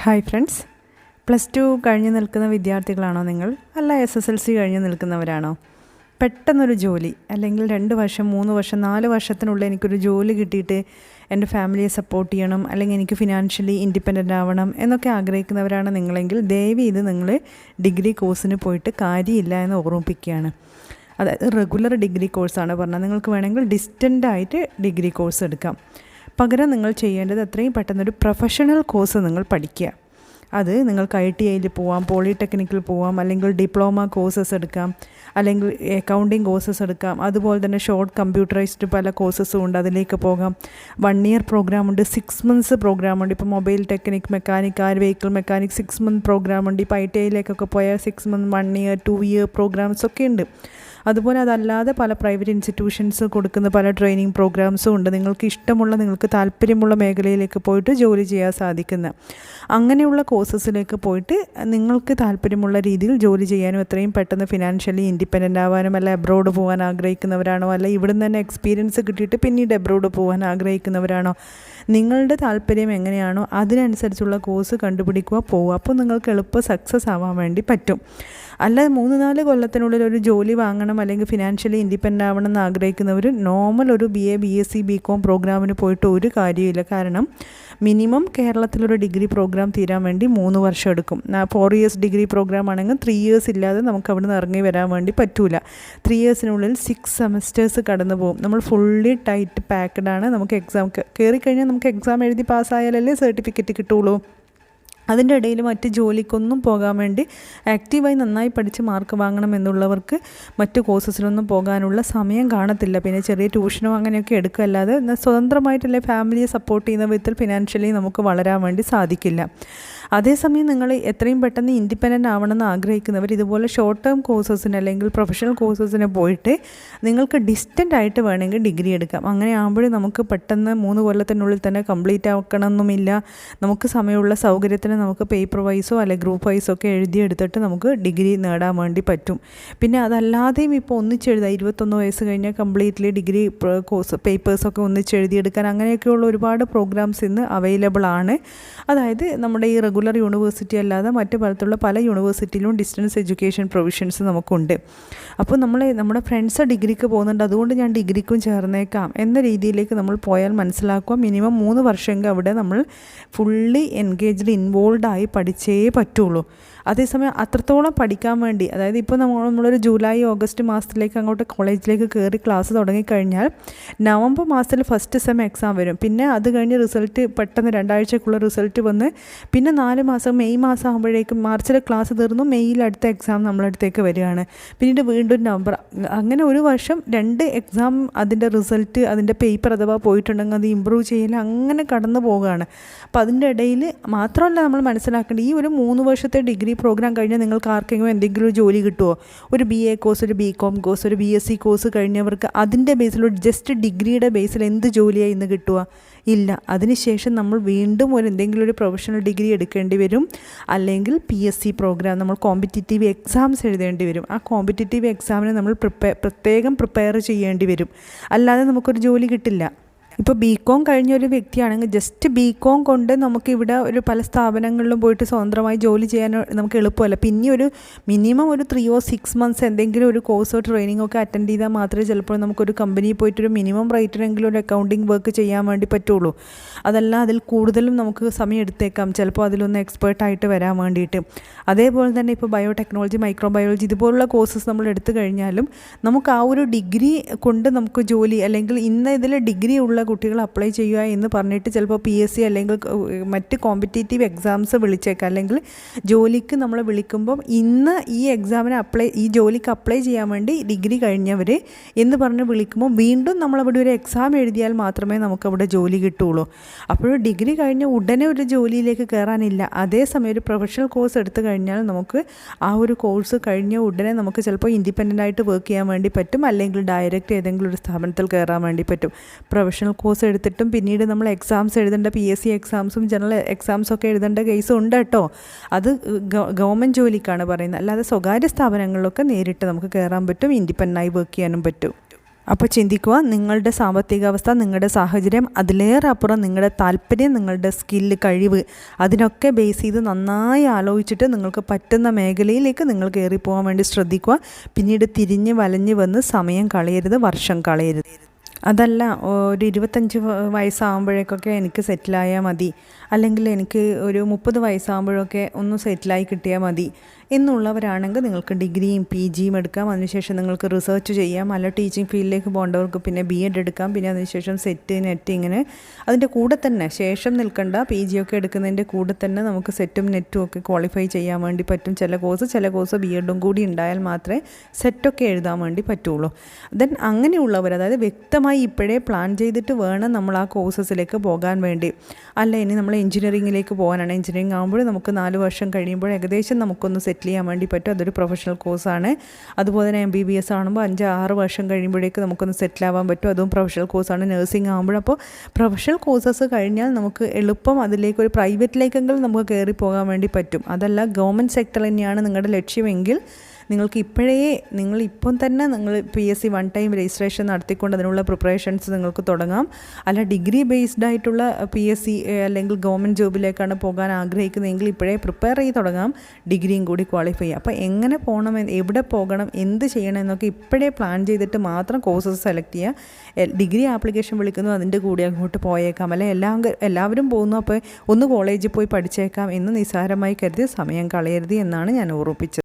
Hi friends plus two കഴിഞ്ഞ് നിൽക്കുന്ന വിദ്യാർത്ഥികളാണോ നിങ്ങൾ? അല്ല എസ് എസ് എൽ സി കഴിഞ്ഞ് നിൽക്കുന്നവരാണോ? പെട്ടെന്നൊരു ജോലി അല്ലെങ്കിൽ രണ്ട് വർഷം മൂന്ന് വർഷം നാല് വർഷത്തിനുള്ളിൽ എനിക്കൊരു ജോലി കിട്ടിയിട്ട് എന്റെ ഫാമിലിയെ സപ്പോർട്ട് ചെയ്യണം അല്ലെങ്കിൽ എനിക്ക് ഫിനാൻഷ്യലി ഇൻഡിപെൻഡന്റ് ആവണം എന്നൊക്കെ ആഗ്രഹിക്കുന്നവരാണ് നിങ്ങളെങ്കിൽ ദയവ് ഇത് നിങ്ങൾ ഡിഗ്രി കോഴ്സിന് പോയിട്ട് കാര്യമില്ല എന്ന് ഓർമ്മിപ്പിക്കുകയാണ്. അതായത് റെഗുലർ ഡിഗ്രി കോഴ്സാണ് പറഞ്ഞാൽ നിങ്ങൾക്ക് വേണമെങ്കിൽ ഡിസ്റ്റന്റായിട്ട് ഡിഗ്രി കോഴ്സ് എടുക്കാം. പകരം നിങ്ങൾ ചെയ്യേണ്ടത് എത്രയും പെട്ടെന്നൊരു പ്രൊഫഷണൽ കോഴ്സ് നിങ്ങൾ പഠിക്കുക. അത് നിങ്ങൾക്ക് ഐ ടി ഐയിൽ പോവാം പോളിടെക്നിക്കിൽ പോവാം അല്ലെങ്കിൽ ഡിപ്ലോമ കോഴ്സസ് എടുക്കാം അല്ലെങ്കിൽ അക്കൗണ്ടിങ് കോഴ്സസ് എടുക്കാം. അതുപോലെ തന്നെ ഷോർട്ട് കമ്പ്യൂട്ടറൈസ്ഡ് പല കോഴ്സസും ഉണ്ട് അതിലേക്ക് പോകാം. വൺ ഇയർ പ്രോഗ്രാം ഉണ്ട് സിക്സ് മന്ത്സ് പ്രോഗ്രാം ഉണ്ട്. ഇപ്പോൾ mobile technic mechanic or vehicle mechanic six month program ഉണ്ട്. ഇപ്പോൾ ഐ ടി ഐയിലേക്കൊക്കെ പോയാൽ six month one year two year programs ഒക്കെ ഉണ്ട്. അതുപോലെ അതല്ലാതെ പല പ്രൈവറ്റ് ഇൻസ്റ്റിറ്റ്യൂഷൻസ് കൊടുക്കുന്ന പല ട്രെയിനിങ് പ്രോഗ്രാംസും ഉണ്ട്. നിങ്ങൾക്ക് ഇഷ്ടമുള്ള നിങ്ങൾക്ക് താല്പര്യമുള്ള മേഖലയിലേക്ക് പോയിട്ട് ജോലി ചെയ്യാൻ സാധിക്കുന്ന. അങ്ങനെയുള്ള കോഴ്സസിലേക്ക് പോയിട്ട് നിങ്ങൾക്ക് താല്പര്യമുള്ള രീതിയിൽ ജോലി ചെയ്യാനും എത്രയും പെട്ടെന്ന് ഫിനാൻഷ്യലി ഇൻഡിപെൻഡന്റ് ആവാനും അല്ല എബ്രോഡ് പോകാൻ ആഗ്രഹിക്കുന്നവരാണോ അല്ല ഇവിടുന്ന് തന്നെ എക്സ്പീരിയൻസ് കിട്ടിയിട്ട് പിന്നീട് എബ്രോഡ് പോകാൻ ആഗ്രഹിക്കുന്നവരാണോ നിങ്ങളുടെ താല്പര്യം എങ്ങനെയാണോ അതിനനുസരിച്ചുള്ള കോഴ്സ് കണ്ടുപിടിക്കുക പോവുക. അപ്പോൾ നിങ്ങൾക്ക് എളുപ്പം സക്സസ് ആവാൻ വേണ്ടി പറ്റും. അല്ല മൂന്ന് നാല് കൊല്ലത്തിനുള്ളിൽ ഒരു ജോലി വാങ്ങണം അല്ലെങ്കിൽ ഫിനാൻഷ്യലി ഇൻഡിപെൻഡന്റ് ആവണം എന്ന് ആഗ്രഹിക്കുന്നവർ നോർമൽ ഒരു B A B S C B com പ്രോഗ്രാമിന് പോയിട്ട് ഒരു കാര്യമില്ല കാരണം മിനിമം കേരളത്തിലൊരു ഡിഗ്രി പ്രോഗ്രാം തീരാൻ വേണ്ടി മൂന്ന് വർഷം എടുക്കും. ഫോർ ഇയേഴ്സ് ഡിഗ്രി പ്രോഗ്രാം ആണെങ്കിൽ ത്രീ ഇയേഴ്സ് ഇല്ലാതെ നമുക്ക് അവിടെ നിന്ന് ഇറങ്ങി വരാൻ വേണ്ടി പറ്റൂല. ത്രീ ഇയേഴ്സിനുള്ളിൽ സിക്സ് സെമസ്റ്റേഴ്സ് കടന്നു പോകും. നമ്മൾ ഫുള്ളി ടൈറ്റ് പാക്ക്ഡ് ആണ് നമുക്ക് എക്സാം കയറി കഴിഞ്ഞാൽ നമുക്ക് എക്സാം എഴുതി പാസ്സായാലല്ലേ സർട്ടിഫിക്കറ്റ് കിട്ടുള്ളൂ. അതിന്റെ ഇടയിൽ മറ്റ് ജോലിക്കൊന്നും പോകാൻ വേണ്ടി ആക്റ്റീവായി നന്നായി പഠിച്ച് മാർക്ക് വാങ്ങണം എന്നുള്ളവർക്ക് മറ്റ് കോഴ്സസിലൊന്നും പോകാനുള്ള സമയം കാണത്തില്ല. പിന്നെ ചെറിയ ട്യൂഷനോ അങ്ങനെയൊക്കെ എടുക്കുകയല്ലാതെ സ്വതന്ത്രമായിട്ടുള്ള ഫാമിലിയെ സപ്പോർട്ട് ചെയ്യുന്ന വിധത്തിൽ ഫിനാൻഷ്യലി നമുക്ക് വളരാൻ വേണ്ടി സാധിക്കില്ല. അതേസമയം നിങ്ങൾ എത്രയും പെട്ടെന്ന് ഇൻഡിപെൻഡന്റ് ആവണമെന്ന് ആഗ്രഹിക്കുന്നവർ ഇതുപോലെ ഷോർട്ട് ടേം കോഴ്സസിന് അല്ലെങ്കിൽ പ്രൊഫഷണൽ കോഴ്സസിന് പോയിട്ട് നിങ്ങൾക്ക് ഡിസ്റ്റന്റ് ആയിട്ട് വേണമെങ്കിൽ ഡിഗ്രി എടുക്കാം. അങ്ങനെ ആകുമ്പോൾ നമുക്ക് പെട്ടെന്ന് മൂന്ന് കൊല്ലത്തിനുള്ളിൽ തന്നെ കംപ്ലീറ്റ് ആക്കണമെന്നുമില്ല. നമുക്ക് സമയമുള്ള സൗകര്യത്തിന് നമുക്ക് പേപ്പർ വൈസോ അല്ലെങ്കിൽ ഗ്രൂപ്പ് വൈസോ ഒക്കെ എഴുതിയെടുത്തിട്ട് നമുക്ക് ഡിഗ്രി നേടാൻ വേണ്ടി പറ്റും. പിന്നെ അതല്ലാതെയും ഇപ്പോൾ ഒന്നിച്ചെഴുതാം ഇരുപത്തൊന്ന് വയസ്സ് കഴിഞ്ഞാൽ കംപ്ലീറ്റ്ലി ഡിഗ്രി കോഴ്സ് പേപ്പേഴ്സൊക്കെ ഒന്നിച്ചെഴുതിയെടുക്കാൻ അങ്ങനെയൊക്കെയുള്ള ഒരുപാട് പ്രോഗ്രാംസ് ഇന്ന് അവൈലബിൾ ആണ്. അതായത് നമ്മുടെ ഈ റെഗുലർ യൂണിവേഴ്സിറ്റി അല്ലാതെ മറ്റു പലത്തുള്ള പല യൂണിവേഴ്സിറ്റിയിലും ഡിസ്റ്റൻസ് എഡ്യൂക്കേഷൻ പ്രൊവിഷൻസ് നമുക്കുണ്ട്. അപ്പോൾ നമ്മൾ നമ്മുടെ ഫ്രണ്ട്സ് ഡിഗ്രിക്ക് പോകുന്നുണ്ട്. അതുകൊണ്ട് ഞാൻ ഡിഗ്രിക്കും ചേർന്നേക്കാം എന്ന രീതിയിലേക്ക് നമ്മൾ പോയാൽ മനസ്സിലാക്കുക. മിനിമം മൂന്ന് വർഷമെങ്കിൽ അവിടെ നമ്മൾ ഫുള്ളി എൻഗേജ്ഡ് ഇൻവോൾവ് ആയി പഠിച്ചേ പറ്റുള്ളൂ. അതേസമയം അത്രത്തോളം പഠിക്കാൻ വേണ്ടി അതായത് ഇപ്പോൾ നമ്മൾ നമ്മളൊരു ജൂലൈ ഓഗസ്റ്റ് മാസത്തിലേക്ക് അങ്ങോട്ട് കോളേജിലേക്ക് കയറി ക്ലാസ് തുടങ്ങിക്കഴിഞ്ഞാൽ നവംബർ മാസത്തിൽ ഫസ്റ്റ് സെം എക്സാം വരും. പിന്നെ അത് കഴിഞ്ഞ് റിസൾട്ട് പെട്ടെന്ന് രണ്ടാഴ്ചക്കുള്ള റിസൾട്ട് വന്ന് പിന്നെ നാല് മാസം മെയ് മാസം ആകുമ്പോഴേക്കും മാർച്ചിൽ ക്ലാസ് തീർന്നു മെയ്യിൽ അടുത്ത എക്സാം നമ്മളടുത്തേക്ക് വരികയാണ്. പിന്നീട് വീണ്ടും നവംബർ അങ്ങനെ ഒരു വർഷം രണ്ട് എക്സാം അതിന്റെ റിസൾട്ട് അതിന്റെ പേപ്പർ അഥവാ പോയിട്ടുണ്ടെങ്കിൽ അത് ഇമ്പ്രൂവ് ചെയ്യൽ അങ്ങനെ കടന്നു പോവുകയാണ്. അപ്പോൾ അതിന്റെ ഇടയിൽ മാത്രമല്ല നമ്മൾ മനസ്സിലാക്കേണ്ടത് ഈ ഒരു മൂന്ന് വർഷത്തെ ഡിഗ്രി പ്രോഗ്രാം കഴിഞ്ഞാൽ നിങ്ങൾക്ക് ആർക്കെങ്കിലും എന്തെങ്കിലും ഒരു ജോലി കിട്ടുമോ ഒരു ബി എ കോഴ്സ് ഒരു ബി കോം കോഴ്സ് ഒരു ബി എസ് സി കോഴ്സ് കഴിഞ്ഞവർക്ക് അതിന്റെ ബേസിൽ ഒരു ജസ്റ്റ് ഡിഗ്രിയുടെ ബേസിൽ എന്ത് ജോലിയാണ് ഇന്ന് കിട്ടുക? ഇല്ല. അതിനുശേഷം നമ്മൾ വീണ്ടും ഒരു എന്തെങ്കിലും ഒരു പ്രൊഫഷണൽ ഡിഗ്രി എടുക്കേണ്ടി വരും. അല്ലെങ്കിൽ പി എസ് സി പ്രോഗ്രാം നമ്മൾ കോമ്പറ്റിറ്റീവ് എക്സാംസ് എഴുതേണ്ടി വരും. ആ കോമ്പറ്റിറ്റീവ് എക്സാമിന് നമ്മൾ പ്രിപ്പയർ പ്രത്യേകം പ്രിപ്പയർ ചെയ്യേണ്ടി വരും. അല്ലാതെ നമുക്കൊരു ജോലി കിട്ടില്ല. ഇപ്പോൾ ബി കോം കഴിഞ്ഞ ഒരു വ്യക്തിയാണെങ്കിൽ ജസ്റ്റ് ബി കോം കൊണ്ട് നമുക്കിവിടെ ഒരു പല സ്ഥാപനങ്ങളിലും പോയിട്ട് സ്വതന്ത്രമായി ജോലി ചെയ്യാൻ നമുക്ക് എളുപ്പമല്ല. പിന്നെ ഒരു മിനിമം ഒരു ത്രീ ഓർ സിക്സ് മന്ത്സ് എന്തെങ്കിലും ഒരു കോഴ്സോ ട്രെയിനിങ്ങോ ഒക്കെ അറ്റൻഡ് ചെയ്താൽ മാത്രമേ ചിലപ്പോൾ നമുക്കൊരു കമ്പനിയിൽ പോയിട്ട് ഒരു മിനിമം റേറ്റിനെങ്കിലും ഒരു അക്കൗണ്ടിങ് വർക്ക് ചെയ്യാൻ വേണ്ടി പറ്റുള്ളൂ. അതല്ല അതിൽ കൂടുതലും നമുക്ക് സമയം എടുത്തേക്കാം. ചിലപ്പോൾ അതിലൊന്ന് എക്സ്പേർട്ടായിട്ട് വരാൻ വേണ്ടിയിട്ട്. അതേപോലെ തന്നെ ഇപ്പോൾ ബയോടെക്നോളജി മൈക്രോബയോളജി ഇതുപോലുള്ള കോഴ്സസ് നമ്മൾ എടുത്തു കഴിഞ്ഞാലും നമുക്ക് ആ ഒരു ഡിഗ്രി കൊണ്ട് നമുക്ക് ജോലി അല്ലെങ്കിൽ ഇന്ന് ഇതിൽ ഡിഗ്രി ഉള്ള കുട്ടികൾ അപ്ലൈ ചെയ്യുക എന്ന് പറഞ്ഞിട്ട് ചിലപ്പോൾ പി എസ് സി അല്ലെങ്കിൽ മറ്റ് കോമ്പറ്റേറ്റീവ് എക്സാംസ് വിളിച്ചേക്കാം. അല്ലെങ്കിൽ ജോലിക്ക് നമ്മൾ വിളിക്കുമ്പം ഇന്ന് ഈ എക്സാമിന് അപ്ലൈ ഈ ജോലിക്ക് അപ്ലൈ ചെയ്യാൻ വേണ്ടി ഡിഗ്രി കഴിഞ്ഞവർ എന്ന് പറഞ്ഞ് വിളിക്കുമ്പോൾ വീണ്ടും നമ്മളവിടെ ഒരു എക്സാം എഴുതിയാൽ മാത്രമേ നമുക്കവിടെ ജോലി കിട്ടുള്ളൂ. അപ്പോൾ ഡിഗ്രി കഴിഞ്ഞ് ഉടനെ ഒരു ജോലിയിലേക്ക് കയറാനില്ല. അതേസമയം ഒരു പ്രൊഫഷണൽ കോഴ്സ് എടുത്തു കഴിഞ്ഞാൽ നമുക്ക് ആ ഒരു കോഴ്സ് കഴിഞ്ഞ ഉടനെ നമുക്ക് ചിലപ്പോൾ ഇൻഡിപെൻഡന്റ് ആയിട്ട് വർക്ക് ചെയ്യാൻ വേണ്ടി പറ്റും. അല്ലെങ്കിൽ ഡയറക്റ്റ് ഏതെങ്കിലും ഒരു സ്ഥാപനത്തിൽ കയറാൻ വേണ്ടി പറ്റും. പ്രൊഫഷണൽ കോഴ്സ് എടുത്തിട്ടും പിന്നീട് നമ്മൾ എക്സാംസ് എഴുതേണ്ട പി എസ് സി എക്സാംസും ജനറൽ എക്സാംസും ഒക്കെ എഴുതേണ്ട കേസും ഉണ്ട് കേട്ടോ. അത് ഗവൺമെന്റ് ജോലിക്കാണ് പറയുന്നത്. അല്ലാതെ സ്വകാര്യ സ്ഥാപനങ്ങളിലൊക്കെ നേരിട്ട് നമുക്ക് കയറാൻ പറ്റും ഇൻഡിപെൻഡന്റായി വർക്ക് ചെയ്യാനും പറ്റും. അപ്പോൾ ചിന്തിക്കുക നിങ്ങളുടെ സാമ്പത്തിക അവസ്ഥ നിങ്ങളുടെ സാഹചര്യം അതിലേറെ അപ്പുറം നിങ്ങളുടെ താല്പര്യം നിങ്ങളുടെ സ്കില്ല് കഴിവ് അതിനൊക്കെ ബേസ് ചെയ്ത് നന്നായി ആലോചിച്ചിട്ട് നിങ്ങൾക്ക് പറ്റുന്ന മേഖലയിലേക്ക് നിങ്ങൾ കയറിപ്പോകാൻ വേണ്ടി ശ്രദ്ധിക്കുക. പിന്നീട് തിരിഞ്ഞ് വലഞ്ഞ് വന്ന് സമയം കളയരുത് വർഷം കളയരുത്. അതല്ല ഒരു ഇരുപത്തഞ്ച് വയസ്സാകുമ്പോഴേക്കൊക്കെ എനിക്ക് സെറ്റിലായാൽ മതി. അല്ലെങ്കിൽ എനിക്ക് ഒരു മുപ്പത് വയസ്സാകുമ്പോഴൊക്കെ ഒന്ന് സെറ്റിലായി കിട്ടിയാൽ മതി. എന്നുള്ളവരാണെങ്കിൽ നിങ്ങൾക്ക് ഡിഗ്രിയും പി ജിയും എടുക്കാം. അതിനുശേഷം നിങ്ങൾക്ക് റിസർച്ച് ചെയ്യാം. അല്ല ടീച്ചിങ് ഫീൽഡിലേക്ക് പോകേണ്ടവർക്ക് പിന്നെ ബി എഡ് എടുക്കാം. പിന്നെ അതിനുശേഷം സെറ്റ് നെറ്റ് ഇങ്ങനെ. അതിന്റെ കൂടെ തന്നെ ശേഷം നിൽക്കേണ്ട. പി ജി ഒക്കെ എടുക്കുന്നതിന്റെ കൂടെ തന്നെ നമുക്ക് സെറ്റും നെറ്റും ഒക്കെ ക്വാളിഫൈ ചെയ്യാൻ വേണ്ടി പറ്റും. ചില കോഴ്സ് ചില കോഴ്സ് ബി എഡും കൂടി ഉണ്ടായാൽ മാത്രമേ സെറ്റൊക്കെ എഴുതാൻ വേണ്ടി പറ്റുള്ളൂ. ദെൻ അങ്ങനെയുള്ളവർ അതായത് വ്യക്തമായി ഇപ്പോഴേ പ്ലാൻ ചെയ്തിട്ട് വേണം നമ്മൾ ആ കോഴ്സസിലേക്ക് പോകാൻ വേണ്ടി. അല്ല ഇനി നമ്മൾ എഞ്ചിനീയറിങ്ങിലേക്ക് പോകാനാണ്. എഞ്ചിനീയറിംഗ് ആകുമ്പോൾ നമുക്ക് നാല് വർഷം കഴിയുമ്പോൾ ഏകദേശം നമുക്കൊന്ന് സെറ്റിൽ ചെയ്യാൻ വേണ്ടി പറ്റും. അതൊരു പ്രൊഫഷണൽ കോഴ്സാണ് അതുപോലെ തന്നെ എം ബി ബി എസ് ആകുമ്പോൾ അഞ്ച് ആറ് വർഷം കഴിയുമ്പോഴേക്ക് നമുക്കൊന്ന് സെറ്റിൽ ആവാൻ പറ്റും. അതും പ്രൊഫഷണൽ കോഴ്സാണ് നഴ്സിംഗ് ആകുമ്പോൾ അപ്പോൾ പ്രൊഫഷണൽ കോഴ്സസ് കഴിഞ്ഞാൽ നമുക്ക് എളുപ്പം അതിലേക്ക് ഒരു പ്രൈവറ്റിലേക്കെങ്കിലും നമുക്ക് കയറി പോകാൻ വേണ്ടി പറ്റും. അതല്ല ഗവൺമെന്റ് സെക്ടർ തന്നെയാണ് നിങ്ങളുടെ ലക്ഷ്യമെങ്കിൽ നിങ്ങൾക്ക് ഇപ്പോഴേ നിങ്ങൾ ഇപ്പം തന്നെ നിങ്ങൾ P S C one time registration നടത്തിക്കൊണ്ട് അതിനുള്ള പ്രിപ്പറേഷൻസ് നിങ്ങൾക്ക് തുടങ്ങാം. അല്ല ഡിഗ്രി ബേസ്ഡ് ആയിട്ടുള്ള പി എസ് സി അല്ലെങ്കിൽ ഗവൺമെന്റ് ജോബിലേക്കാണ് പോകാൻ ആഗ്രഹിക്കുന്നതെങ്കിൽ ഇപ്പോഴേ പ്രിപ്പയർ ചെയ്ത് തുടങ്ങാം. ഡിഗ്രിയും കൂടി ക്വാളിഫൈ ചെയ്യുക. അപ്പോൾ എങ്ങനെ പോകണം എവിടെ പോകണം എന്ത് ചെയ്യണം എന്നൊക്കെ ഇപ്പോഴേ പ്ലാൻ ചെയ്തിട്ട് മാത്രം കോഴ്സസ് സെലക്ട് ചെയ്യുക. ഡിഗ്രി ആപ്ലിക്കേഷൻ വിളിക്കുന്നു അതിന്റെ കൂടി അങ്ങോട്ട് പോയേക്കാം. അല്ലെ എല്ലാം എല്ലാവരും പോകുന്നു അപ്പോൾ ഒന്ന് കോളേജിൽ പോയി പഠിച്ചേക്കാം എന്ന് നിസ്സാരമായി കരുതി സമയം കളയരുത് എന്നാണ് ഞാൻ ഓർമ്മിപ്പിച്ചത്.